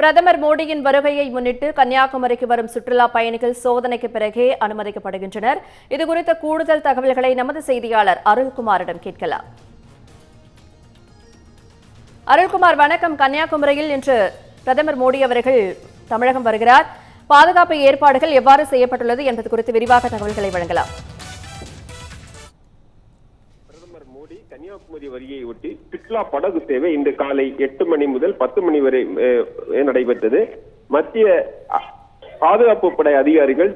பிரதமர் மோடியின் வருகையை முன்னிட்டு கன்னியாகுமரிக்கு வரும் சுற்றுலா பயணிகள் சோதனைக்கு பிறகே அனுமதிக்கப்படுகின்றனர். இதுகுறித்த கூடுதல் தகவல்களை நமது செய்தியாளர் அருள்குமாரிடம் கேட்கலாம். அருள்குமார் வணக்கம். கன்னியாகுமரியில் இன்று பிரதமர் மோடி அவர்கள் தமிழகம் வருகிறார். பாதுகாப்பு ஏற்பாடுகள் எவ்வாறு செய்யப்பட்டுள்ளது என்பது குறித்து விரிவாக தகவல்களை வழங்கலாம். பிரதமர் மோடி கன்னியாகுமரி வரியை ஒட்டி சுற்றுலா படகு சேவை இன்று காலை எட்டு மணி முதல் பத்து மணி வரை நடைபெற்றது. மத்திய பாதுகாப்பு படை அதிகாரிகள்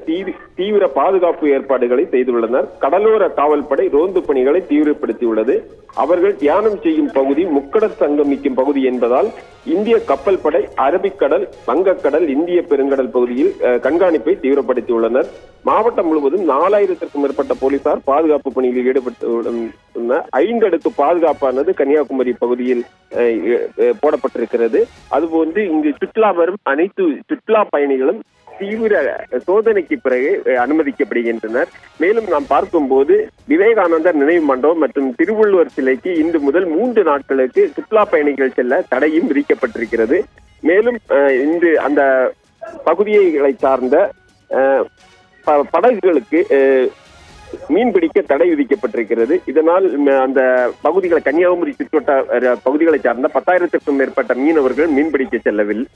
தீவிர பாதுகாப்பு ஏற்பாடுகளை செய்துள்ளனர். கடலோர காவல்படை ரோந்து பணிகளை தீவிரப்படுத்தியுள்ளது. அவர்கள் தியானம் செய்யும் பகுதி முக்கடல் சங்கமிக்கும் பகுதி என்பதால் இந்திய கப்பல் படை அரபிக்கடல் வங்கக்கடல் இந்திய பெருங்கடல் பகுதியில் கண்காணிப்பை தீவிரப்படுத்தியுள்ளனர். மாவட்டம் முழுவதும் நாலாயிரத்திற்கும் மேற்பட்ட போலீசார் பாதுகாப்பு பணியில் ஈடுபட்டு ஐந்து அடுக்கு பாதுகாப்பானது கன்னியாகுமரி பகுதியில் அஹ், அது போடப்பட்டிருக்கிறது. இங்கு சுற்றுலா வரும் அனைத்து சுற்றுலா பயணிகளும் தீவிர சோதனைக்கு பிறகு அனுமதிக்கப்படுகின்றனர். மேலும் நாம் பார்க்கும்போது விவேகானந்தர் நினைவு மண்டபம் மற்றும் திருவள்ளுவர் சிலைக்கு இன்று முதல் மூன்று நாட்களுக்கு சுற்றுலா பயணிகள் செல்ல தடையும் விதிக்கப்பட்டிருக்கிறது. மேலும் அஹ், இன்று அந்த பகுதிகளை சார்ந்த அஹ், ப- படகுகளுக்கு மீன்பிடிக்க தடை விதிக்கப்பட்டிருக்கிறது. இதனால் அந்த பகுதிகளை கன்னியாகுமரி சுற்றுவட்ட பகுதிகளை சார்ந்த பத்தாயிரத்திற்கும் மேற்பட்ட மீனவர்கள் மீன்பிடிக்க செல்லவில்லை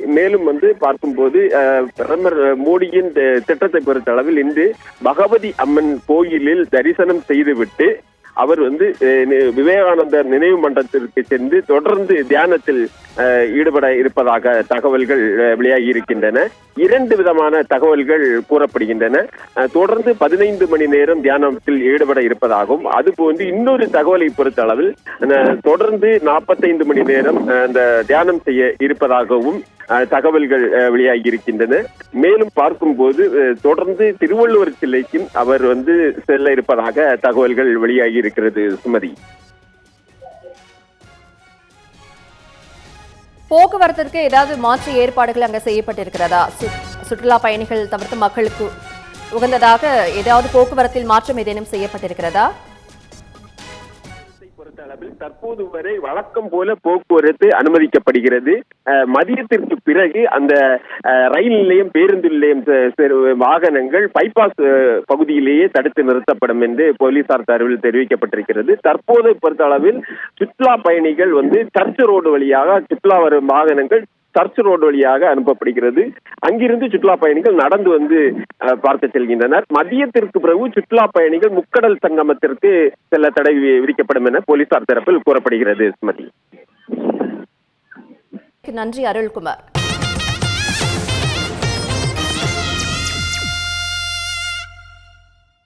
மேலும் வந்து பார்க்கும்போது அஹ், பிரதமர் மோடியின் திட்டத்தை பொறுத்த அளவில் இன்று பகவதி அம்மன் கோயிலில் தரிசனம் செய்துவிட்டு அவர் வந்து விவேகானந்தர் நினைவு மன்றத்திற்கு சென்று தொடர்ந்து தியானத்தில் ஈடுபட இருப்பதாக தகவல்கள் வெளியாகி இருக்கின்றன இரண்டு விதமான தகவல்கள் கூறப்படுகின்றன. தொடர்ந்து பதினைந்து மணி நேரம் தியானத்தில் ஈடுபட இருப்பதாகவும் அதுபோன்று இன்னொரு தகவலை பொறுத்த அளவில் தொடர்ந்து நாற்பத்தைந்து மணி நேரம் அந்த தியானம் செய்ய இருப்பதாகவும் தகவல்கள் வெளியாகி இருக்கின்றன மேலும் பார்க்கும்போது போது தொடர்ந்து திருவள்ளுவர் சிலைக்கும் அவர் வந்து செல்ல இருப்பதாக தகவல்கள் வெளியாகி இருக்கிறது சுமதி. போக்குவரத்திற்கு ஏதாவது மாற்று ஏற்பாடுகள் அங்க செய்யப்பட்டிருக்கிறதா? சுற்றுலா பயணிகள் தவிர்த்து மக்களுக்கு உகந்ததாக ஏதாவது போக்குவரத்தில் மாற்றம் ஏதேனும் செய்யப்பட்டிருக்கிறதா? தமிழகத்தை அளவில் தற்போது வரை வழக்கம் போல போக்குவரத்து அனுமதிக்கப்படுகிறது. மதியத்திற்கு பிறகு அந்த அஹ், ரயில் நிலையம் பேருந்து நிலையம் செ- செரு- வாகனங்கள் பைபாஸ் பகுதியிலேயே தடுத்து நிறுத்தப்படும் என்று போலீசார் தரவில் தெரிவிக்கப்பட்டிருக்கிறது. தற்போதை பொறுத்த அளவில் சுற்றுலா பயணிகள் வந்து சர்ச் ரோடு வழியாக சுற்றுலா வரும் வாகனங்கள் சர்ச் ரோடு வழியாக அனுப்பப்படுகிறது. அங்கிருந்து சுற்றுலா பயணிகள் நடந்து வந்து அஹ், செல்கின்றனர். மதியத்திற்கு பிறகு சுற்றுலா பயணிகள் முக்கடல் சங்கமத்திற்கு செல்ல தடை விதிக்கப்படும் என போலீசார் தரப்பில் கூறப்படுகிறது ஸ்மதி. நன்றி அருள்குமார்.